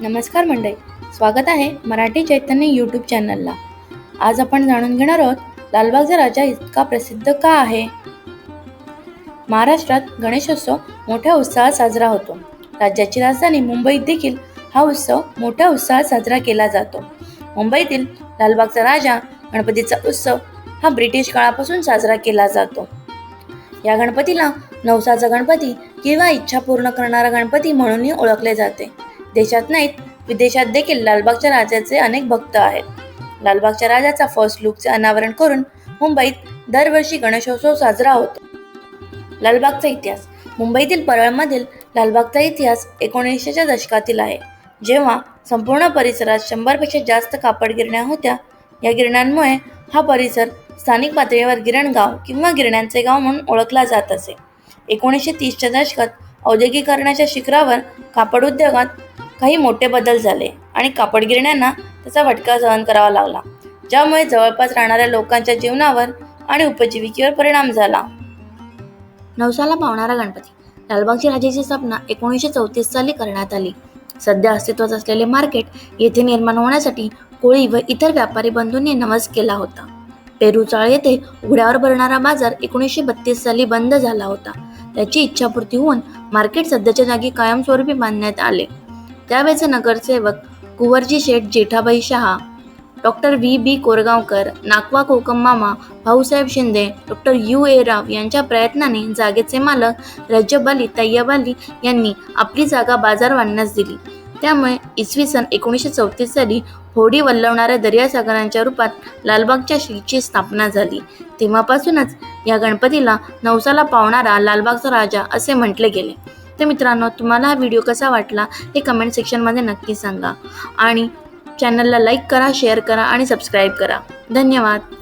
नमस्कार मंडळी स्वागत आहे मराठी चैतन्य यूट्यूब चॅनलला आज आपण जाणून घेणार आहोत लालबागचा राजा इतका प्रसिद्ध का आहे? महाराष्ट्रात गणेशोत्सव मोठ्या उत्साहात साजरा होतो. राज्याची राजधानी मुंबईत देखील हा उत्सव मोठ्या उत्साहात साजरा केला जातो. मुंबईतील लालबागचा राजा गणपतीचा उत्सव हा ब्रिटिश काळापासून साजरा केला जातो. या गणपतीला नवसाचा गणपती किंवा इच्छा पूर्ण करणारा गणपती म्हणूनही ओळखले जाते. देशात नाहीत विदेशात देखील लालबागच्या राजाचे अनेक भक्त आहेत. लालबागच्या राजाचा फर्स्ट लुकचे अनावरण करून मुंबईत दरवर्षी गणेशोत्सव साजरा होतो. लालबागचा इतिहास मुंबईतील परळमधील लालबागचा इतिहास एकोणीसशेच्या दशकातील आहे. जेव्हा संपूर्ण परिसरात शंभरपेक्षा जास्त कापड गिरण्या होत्या या गिरण्यांमुळे हा परिसर स्थानिक पातळीवर गिरणगाव किंवा गिरण्यांचे गाव म्हणून ओळखला जात असे. एकोणीसशे तीसच्या दशकात औद्योगिकरणाच्या शिखरावर कापड उद्योगात काही मोठे बदल झाले आणि कापड गिरण्यांना त्याचा फटका सहन करावा लागला ज्यामुळे जवळपास राहणाऱ्या लोकांच्या जीवनावर आणि उपजीविकेवर परिणाम झाला. नवसाला पावणारा गणपती लालबागची राजाची स्थापना एकोणीसशे चौतीस साली करण्यात आली. सध्या अस्तित्वात असलेले मार्केट येथे निर्माण होण्यासाठी कोळी व इतर व्यापारी बंधूंनी नवस केला होता. पेरूचाळ येथे उघड्यावर भरणारा बाजार एकोणीसशे बत्तीस साली बंद झाला होता. त्याची इच्छापूर्ती होऊन मार्केट सध्याच्या जागी कायमस्वरूपी बांधण्यात आले. त्यावेळेचे नगरसेवक Kunwarji Sheth Jethabai Shah doctor V B Korgaonkar नाकवा कोकम मामा Bhausaheb Shinde doctor U A Rao यांच्या प्रयत्नाने जागेचे मालक रज्जबाली तय्यबाली यांनी आपली जागा बाजार दिली. त्यामुळे इसवी सन एकोणीसशे चौतीस साली होडी वल्लवणाऱ्या दर्यासागरांच्या रूपात लालबागच्या श्रीची स्थापना झाली. तेव्हापासूनच या गणपतीला नवसाला पावणारा लालबागचा राजा असे म्हटले गेले. तर मित्रांनो तुम्हाला हा व्हिडिओ कसा वाटला हे कमेंट सेक्शनमध्ये नक्की सांगा. आणि चॅनलला लाईक करा शेअर करा आणि सबस्क्राईब करा. धन्यवाद.